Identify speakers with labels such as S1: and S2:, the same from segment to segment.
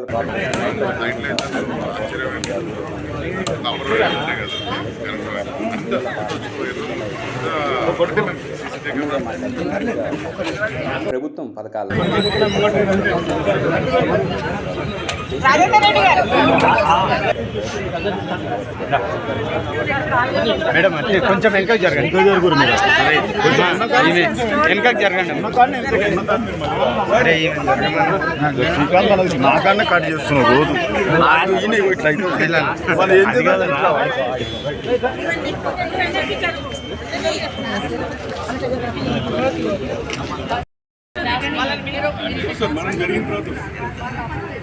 S1: చెప్పారు
S2: ప్రభుత్వం పథకాలు.
S3: రాజేందర్ రెడ్డి గారు.
S4: మేడం అంటే కొంచెం వెనకకి జరగండి. వెనకకి జరగండి. అరే ఈమె జరగమను.
S5: నాకన్నా కట్ చేస్తున్నావు రోజు. ఇట్లా. అయితే
S1: మనం జరిగిన తర్వాత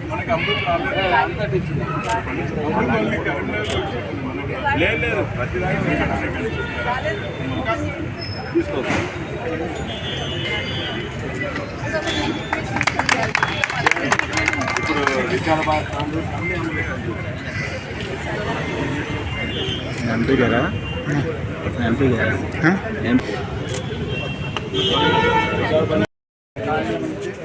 S1: మనకి అమృత లేదు లేదు ప్రతి తీసుకోవచ్చు ఇప్పుడు విశాఖపట్నం
S5: ఎంపీ గారా ఎంపీ గారా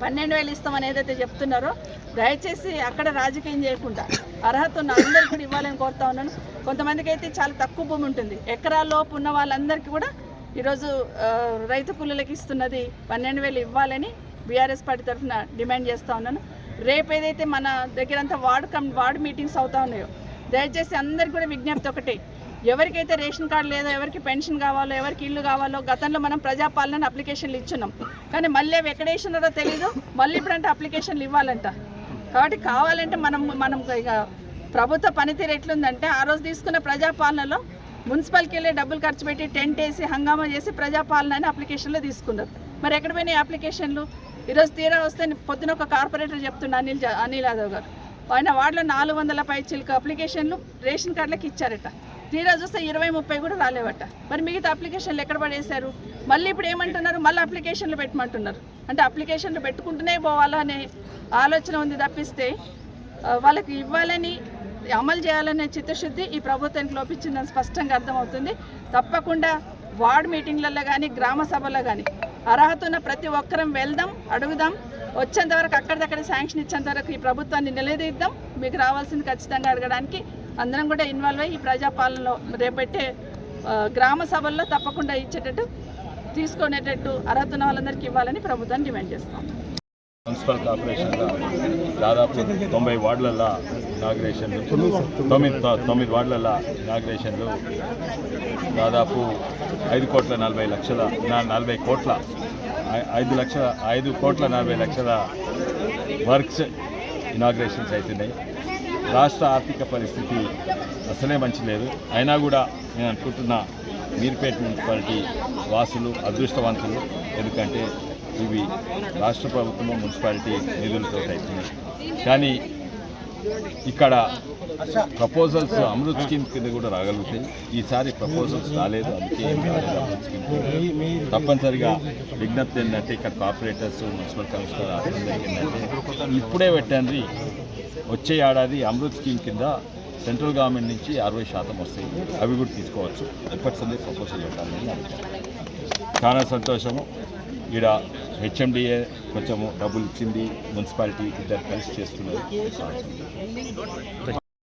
S3: పన్నెండు వేలు ఇస్తామని ఏదైతే చెప్తున్నారో దయచేసి అక్కడ రాజకీయం చేయకుండా అర్హత ఉన్న అందరికీ కూడా ఇవ్వాలని కోరుతా ఉన్నాను. కొంతమందికి అయితే చాలా తక్కువ భూమి ఉంటుంది. ఎకరాల్లోపు ఉన్న వాళ్ళందరికీ కూడా ఈరోజు రైతు కూలీలకు ఇస్తున్నది పన్నెండు వేలు ఇవ్వాలని బీఆర్ఎస్ పార్టీ తరఫున డిమాండ్ చేస్తూ ఉన్నాను. రేపు ఏదైతే మన దగ్గర అంతా వార్డు కమ్ వార్డు మీటింగ్స్ అవుతా ఉన్నాయో దయచేసి అందరికి కూడా విజ్ఞప్తి ఒకటే. ఎవరికైతే రేషన్ కార్డు లేదో ఎవరికి పెన్షన్ కావాలో ఎవరికి ఇల్లు కావాలో గతంలో మనం ప్రజాపాలన అప్లికేషన్లు ఇచ్చున్నాం. కానీ మళ్ళీ అవి ఎక్కడ వేసినారో తెలీదు మళ్ళీ ఇప్పుడంటే అప్లికేషన్లు ఇవ్వాలంట. కాబట్టి కావాలంటే మనం మనం ఇక ప్రభుత్వ పనితీరు ఎట్లుందంటే ఆ రోజు తీసుకున్న ప్రజాపాలనలో మున్సిపల్కి వెళ్ళి డబ్బులు ఖర్చు పెట్టి టెంట్ వేసి హంగామా చేసి ప్రజాపాలన అని అప్లికేషన్లో తీసుకున్నారు. మరి ఎక్కడ పోయినాయి అప్లికేషన్లు? ఈరోజు తీరా వస్తే పొద్దున ఒక కార్పొరేటర్ చెప్తుండే అనిల్ జా- అనిల్ యాదవ్ గారు. ఆయన వార్డులో నాలుగు వందల పై చిలుక అప్లికేషన్లు రేషన్ కార్డులకు ఇచ్చారట. తీరా చూస్తే ఇరవై ముప్పై కూడా రాలేవట. మరి మిగతా అప్లికేషన్లు ఎక్కడ పడేశారు? మళ్ళీ ఇప్పుడు ఏమంటున్నారు? మళ్ళీ అప్లికేషన్లు పెట్టమంటున్నారు. అంటే అప్లికేషన్లు పెట్టుకుంటూనే పోవాలా అనే ఆలోచన ఉంది తప్పిస్తే వాళ్ళకి ఇవ్వాలని అమలు చేయాలనే చిత్తశుద్ధి ఈ ప్రభుత్వానికి లోపించిందని స్పష్టంగా అర్థమవుతుంది. తప్పకుండా వార్డ్ మీటింగ్లలో కానీ గ్రామ సభలో కానీ అర్హత ఉన్న ప్రతి ఒక్కరం వెళ్దాం అడుగుదాం. వచ్చేంత వరకు అక్కడిదక్కడ శాంక్షన్ ఇచ్చేంత వరకు ఈ ప్రభుత్వాన్ని నిలదీద్దాం. మీకు రావాల్సింది ఖచ్చితంగా అడగడానికి అందరం కూడా ఇన్వాల్వ్ అయ్యి ఈ ప్రజాపాలనలో రేపెట్టే గ్రామ సభల్లో తప్పకుండా ఇచ్చేటట్టు తీసుకునేటట్టు అర్హత ఉన్న వాళ్ళందరికీ ఇవ్వాలని ప్రభుత్వాన్ని డిమాండ్ చేస్తాం.
S6: మున్సిపల్ కార్పొరేషన్లో దాదాపు తొంభై వార్డులలో ఇనాగ్రేషన్లు తొమ్మిది తొమ్మిది వార్డులలో ఇనాగ్రేషన్లు దాదాపు ఐదు కోట్ల నలభై లక్షల నా- నలభై కోట్ల ఐదు లక్షల ఐదు కోట్ల నలభై లక్షల వర్క్స్ ఇనాగ్రేషన్స్ అవుతున్నాయి రాష్ట్ర ఆర్థిక పరిస్థితి అసలే మంచి లేదు. అయినా కూడా నేను అనుకుంటున్నా మీర్పేట మున్సిపాలిటీ వాసులు అదృష్టవంతులు ఎందుకంటే ఇవి రాష్ట్ర ప్రభుత్వము మున్సిపాలిటీ నిధులతో అవుతున్నాయి కానీ ఇక్కడ ప్రపోజల్స్ అమృత్ స్కీమ్ కింద కూడా రాగలుగుతాయి. ఈసారి ప్రపోజల్స్ రాలేదు అందుకే అమృత్ స్కీమ్ తప్పనిసరిగా విజ్ఞప్తి ఏంటంటే ఇక్కడ కార్పొరేటర్స్ మున్సిపల్ కమిషనర్ అందరికీ ఏంటంటే ఇప్పుడే పెట్టండి. వచ్చే ఏడాది అమృత్ స్కీమ్ కింద సెంట్రల్ గవర్నమెంట్ నుంచి అరవై శాతం వస్తాయి. అవి కూడా తీసుకోవచ్చు. ఎప్పటి సందే ప్రపోజల్ పెట్టాలని చాలా సంతోషము. ఈడ హెచ్ఎండిఏ కొంచెము డబ్బులు ఇచ్చింది మున్సిపాలిటీ ఇద్దరు కలిసి చేస్తున్నారు.